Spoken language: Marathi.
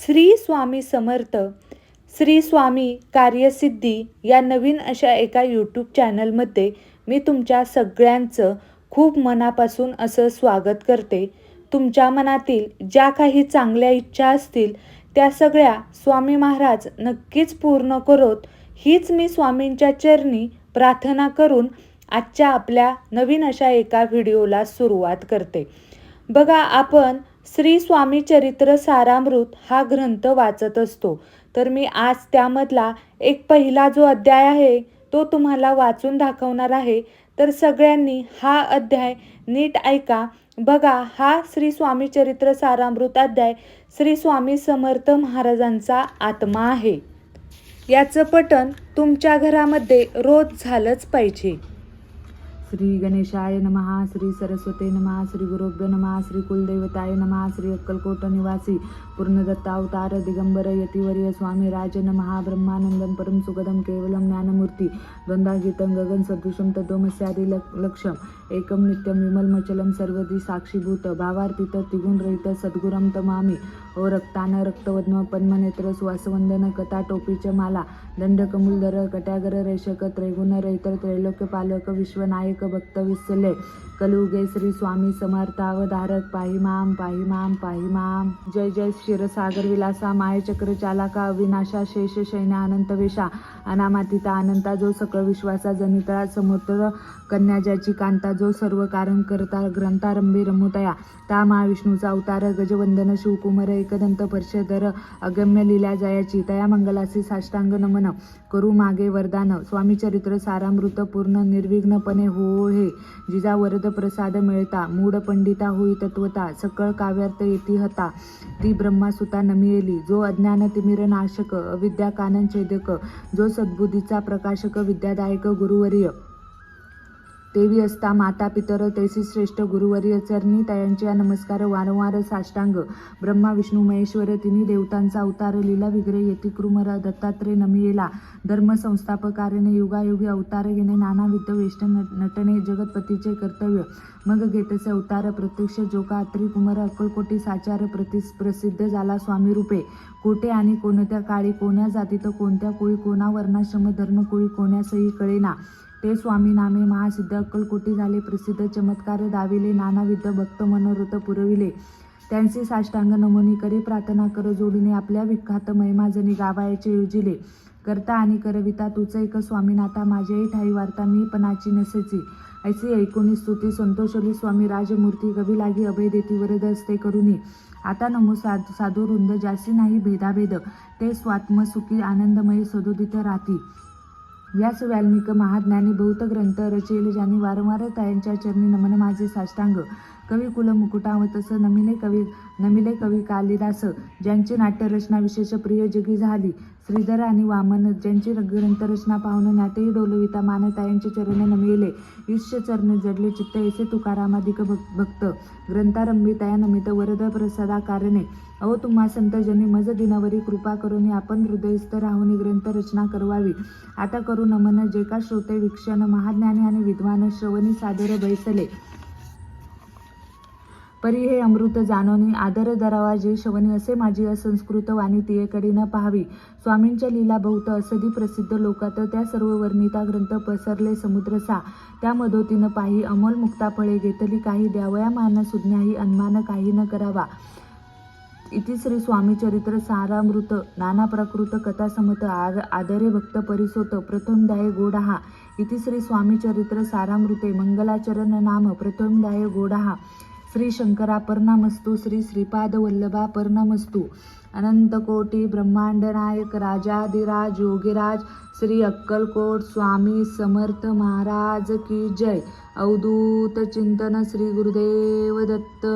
श्री स्वामी समर्थ श्री स्वामी कार्यसिद्धी या नवीन अशा एका यूट्यूब चॅनलमध्ये मी तुमच्या सगळ्यांचं खूप मनापासून असं स्वागत करते. तुमच्या मनातील ज्या काही चांगल्या इच्छा असतील त्या सगळ्या स्वामी महाराज नक्कीच पूर्ण करोत. हीच मी स्वामींच्या चरणी प्रार्थना करून आजच्या आपल्या नवीन अशा एका व्हिडिओला सुरुवात करते. बघा आपण श्री स्वामी चरित्र सारामृत हा ग्रंथ वाचत असतो. तर मी आज त्यामधला एक पहिला जो अध्याय आहे तो तुम्हाला वाचून दाखवणार आहे. तर सगळ्यांनी हा अध्याय नीट ऐका. बघा हा श्री स्वामी चरित्र सारामृत अध्याय श्री स्वामी समर्थ महाराजांचा आत्मा आहे. याचं पठण तुमच्या घरामध्ये रोज झालंच पाहिजे. श्री गणेशाय नमहा श्री सरस्वते नमहा श्री गुरुभ्य नमः श्री कुलदैवताय नमः श्री अक्कलकोट निवासी पूर्णदत्तावतार दिगंबर यतिवर्य स्वामी राज नमहा ब्रह्मानंदम परम सुगदम केवलं ज्ञानमूर्ती द्वंद्वागीतं गगन सदृशम तद्वमस्यादी लक लक्ष्यम एकं नित्यं विमलमचलं सर्वदी साक्षीभूत भावार्थित तिगुणरहित सद्गुरम तमामी। हो, ओ रक्तान रक्तवद्म पद्मनेत्र सुवासवंदन कथा टोपीच माला दंडकमूलधर कट्यागर रेषक त्रैगुण रैतर त्रैलोक्य पालक विश्वनायक भक्त विसले कलुगे श्री स्वामी समर्थ अवधारक पाहिमाम पाहिमाम पाहिमाम जय जय क्षीरसागर विलासा मायचक्र चालाका अविनाशा शेष शैन अनंत वेशा अनामातिता अनंता जो सकळ विश्वासा जनितळा समुद्र कन्या ज्याची कांता जो सर्व कारण करता ग्रंथारंभी रमुतया. ता महाविष्णूचा अवतार गजवंदन शिवकुमार एकदंत पर्षधर अगम्य लिला जयाची. तया मंगलासी साष्टांग नमन. करू मागे वरदान. स्वामी चरित्र सारामृत पूर्ण निर्विघ्नपणे हो हे जिजा वरद प्रसाद मिळता. मूढ पंडिता होई तत्वता. सकळ काव्यार्थ येती हता. ती ब्रह्मासुता नमियेली जो अज्ञान तिमिर नाशक अविद्या कानन छेदक जो सद्बुद्धीचा प्रकाशक विद्यादायक गुरुवर्य देवी असता माता पितर तैसी श्रेष्ठ गुरुवर्य चरणी तयांच्या नमस्कार वारंवार साष्टांग. ब्रह्मा विष्णू महेश्वर तिन्ही देवतांचा अवतार लीला विग्रह येती कृमर दत्तात्रय नमियेला. धर्म संस्थापकारेने युगायुगी अवतार घेणे नानाविध वेष्ट नटणे जगतपतीचे कर्तव्य. मग घेतसे अवतार प्रत्यक्ष जोका अत्री कुमार अक्कलकोटी साचार प्रति प्रसिद्ध झाला स्वामी रूपे. कोठे आणि कोणत्या काळी कोण्या जातीत कोणत्या कोळी कोणा वर्णाश्रम धर्म कोळी कोण्यासही कळेना. ते स्वामी नामे महासिद्ध अक्कलकोटी झाले. प्रसिद्ध चमत्कार दाविले. नानाविध भक्त मनोरथ पुरविले. त्यांचे साष्टांग नमोनी करी. प्रार्थना कर जोडीने आपल्या विख्यात महिमाजनी गावायचे योजिले करता आणि करविता तुच एक स्वामीनाथा. माझ्याही ठाई वार्ता मी पणाची नसेची. ऐसी एकोणीस स्तुती संतोषली स्वामी राजमूर्ती कवी लागी अभय देती वरद असते करुणी आता नमो साधू साधू रुंद जासी नाही भेदाभेद ते स्वात्म सुखी आनंदमयी सदोदित राहती. व्यास वाल्मिक महाज्ञानी बहुत ग्रंथ रचेल ज्यांनी वारंवार त्यांच्या चरणी नमन माझे साष्टांग कवी कुल असं नमिले कवी नमिले कवी कालिदास ज्यांची नाट्यरचना विशेष प्रिय जगी झाली. श्रीधर आणि वामन ज्यांची ग्रंथरचना पाहून नातेही डोलविता मानतायांचे चरण नमिले. ईश्य चरणे जडले चित्त ऐसे तुकारामाधिक भक भक्त. ग्रंथारंभी तया नमित वरद प्रसादा कारणे अहो तुम्हा संत जनी मज दिनावरी कृपा करून आपण हृदयस्थ राहून ग्रंथ रचना करवावी. आता करू नमन जे का श्रोते विक्षण महाज्ञानी आणि विद्वान श्रवणी सादर बैसले. परी हे अमृत जाणोनी आदर धरावा जे शवनी असे माझी असंस्कृत वाणी तियेकडे न पाहावी. स्वामींच्या लीला बहुत असदी प्रसिद्ध लोकात त्या सर्व वर्णिता ग्रंथ पसरले समुद्र सा. त्या मदोतीनं पाही अमोल मुक्ता फळे घेतली काही द्यावया मान सुज्ञाही अनमान काही न करावा. इति श्री स्वामी चरित्र सारामृत. नाना प्रकृत कथा समत आर आदरे भक्त परिसोत प्रथम दाय गोडाहा. इति श्री स्वामी चरित्र सारामृते मंगलाचरण नाम प्रथम दाय गोडाहा. श्री शंकरा परनामस्तु श्री श्रीपाद वल्लभा परनामस्तु. अनंतकोटी ब्रह्मांड नायक राजाधिराज योगीराज श्री अक्कलकोट स्वामी समर्थ महाराज की जय. अवधूत चिंतन श्री गुरुदेव दत्त.